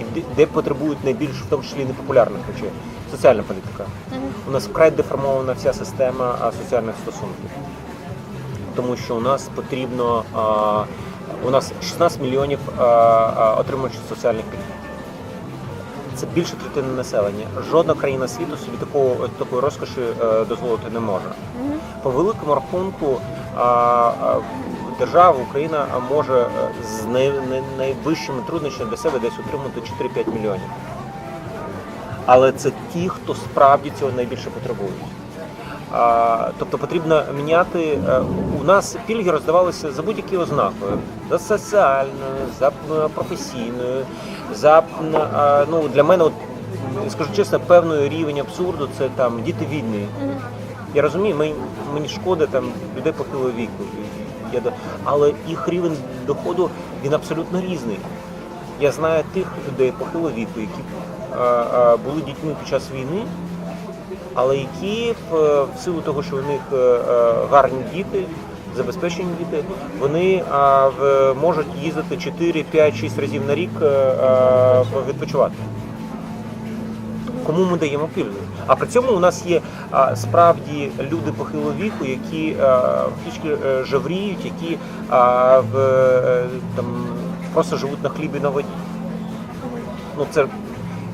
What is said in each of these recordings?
і де- потребують найбільш в тому числі непопулярних речей. Соціальна політика. У нас вкрай деформована вся система соціальних стосунків. Тому що у нас потрібно а, у нас 16 мільйонів отримувачів соціальних пільг. Це більше третини населення. Жодна країна світу собі такого такої розкоші е, дозволити не може. По великому рахунку держава Україна може е, з най, най- найвищими труднощами для себе десь отримати 4-5 мільйонів. Але це ті, хто справді цього найбільше потребують. Тобто потрібно міняти. е, У нас пільги роздавалися за будь-які ознакою: за соціальною, за е, професійною, за ну для мене, от скажу чесно, певний рівень абсурду це там діти війни. Я розумію, мені, мені шкода там людей похилого віку. До- але їх рівень доходу він абсолютно різний. Я знаю тих людей похилого віку, які були дітьми під час війни, але які в, в силу того, що у них е, е, гарні діти, забезпечені діти, вони можуть їздити 4, 5, 6 разів на рік е, е, відпочивати. Кому ми даємо пільги? А при цьому у нас є справді люди похилого віку, які трішки е, жавріють, які в, е, там, просто живуть на хлібі на воді. Ну, це,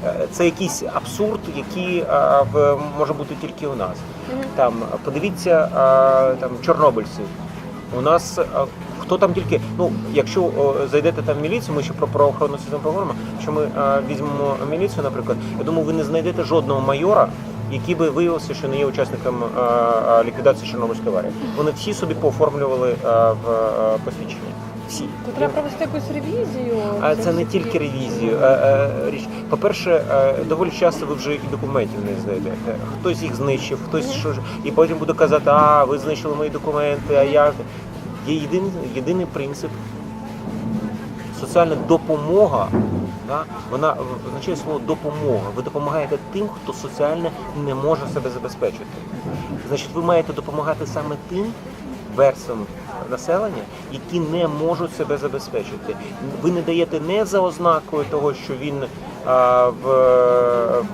е, це якийсь абсурд, який а, в, може бути тільки у нас. Там, подивіться, а, там, чорнобильці. У нас хто там тільки, ну, якщо о, зайдете там в міліцію, ми ще про правоохоронну систему поговоримо. Якщо ми а, візьмемо міліцію, наприклад, я думаю, ви не знайдете жодного майора, який би виявився, що не є учасником а, а, ліквідації Чорнобильської аварії. Вони всі собі пооформлювали а, в а, посвідчення. Всі. То треба провести якусь ревізію. А це не тільки ревізію. Е, е, Річ, по-перше, е, доволі часто ви вже і документів не знайдете. Хтось їх знищив, хтось що ж, і потім буде казати, а ви знищили мої документи, а я є єдиний, єдиний принцип. Соціальна допомога, да, вона означає слово допомога. Ви допомагаєте тим, хто соціально не може себе забезпечити. Значить, ви маєте допомагати саме тим верствам населення, які не можуть себе забезпечити. Ви не даєте не за ознакою того, що він а, в,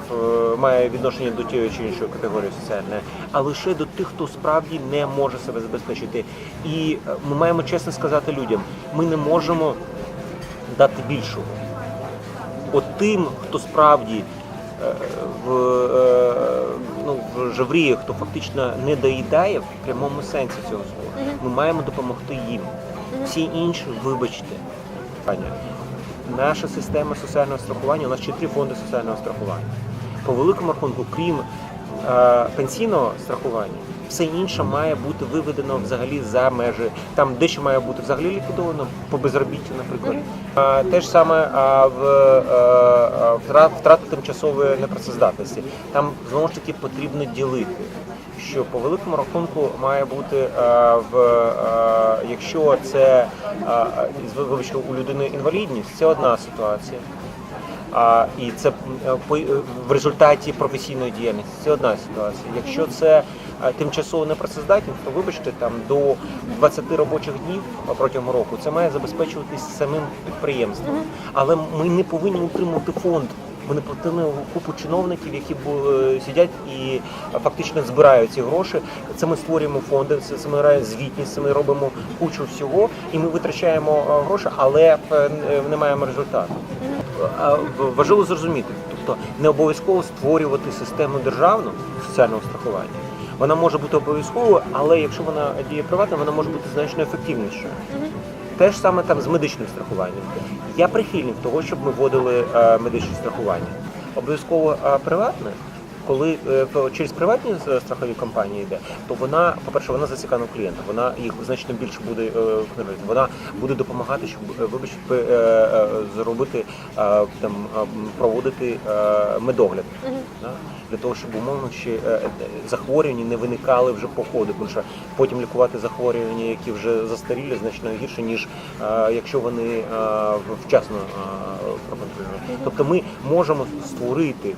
в, має відношення до тієї чи іншої категорії соціальної, а лише до тих, хто справді не може себе забезпечити. І е, ми маємо чесно сказати людям, ми не можемо дати більшого. От тим, хто справді в, е, ну, в жавріє, хто фактично не доїдає в прямому сенсі цього слова, ми маємо допомогти їм. Всі інші, вибачте, наша система соціального страхування, у нас чотири фонди соціального страхування. По великому рахунку, крім е, пенсійного страхування, все інше має бути виведено взагалі за межі. Там дещо має бути взагалі ліквідовано по безробіттю, наприклад. А, те ж саме в е, втрата тимчасової непрацездатності. Там знову ж таки потрібно ділити. Що по великому рахунку має бути е, в е, якщо це е, вибачте, у людини інвалідність, це одна ситуація. А, і це е, е, в результаті професійної діяльності. Це одна ситуація. Якщо це е, тимчасово непрацездатність, то вибачте, там до 20 робочих днів протягом року це має забезпечуватись самим підприємством. Але ми не повинні утримувати фонд. Ми не платили купу чиновників, які сидять і фактично збирають ці гроші. Це ми створюємо фонди, це ми граємо звітність, це ми робимо кучу всього, і ми витрачаємо гроші, але не маємо результату. В- Важливо зрозуміти, тобто не обов'язково створювати систему державну соціального страхування. Вона може бути обов'язковою, але якщо вона діє приватно, вона може бути значно ефективнішою. Те ж саме там з медичним страхуванням. Я прихильник того, щоб ми вводили е, медичне страхування. Обов'язково е, приватне, коли е, через приватні е, страхові компанії йде, то вона, по-перше, вона зацікавлена в клієнта, вона їх значно більше буде е, контролювати. Вона буде допомагати, щоб вибачте, зробити там проводити медогляд. Да? Для того, щоб умовно ще захворювання не виникали вже по ходу, тому що потім лікувати захворювання, які вже застарілі, значно гірше, ніж якщо вони вчасно проконтролюють. Тобто ми можемо створити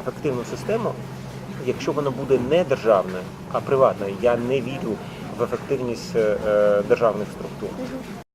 ефективну систему, якщо вона буде не державною, а приватною. Я не вірю в ефективність е, е, державних структур.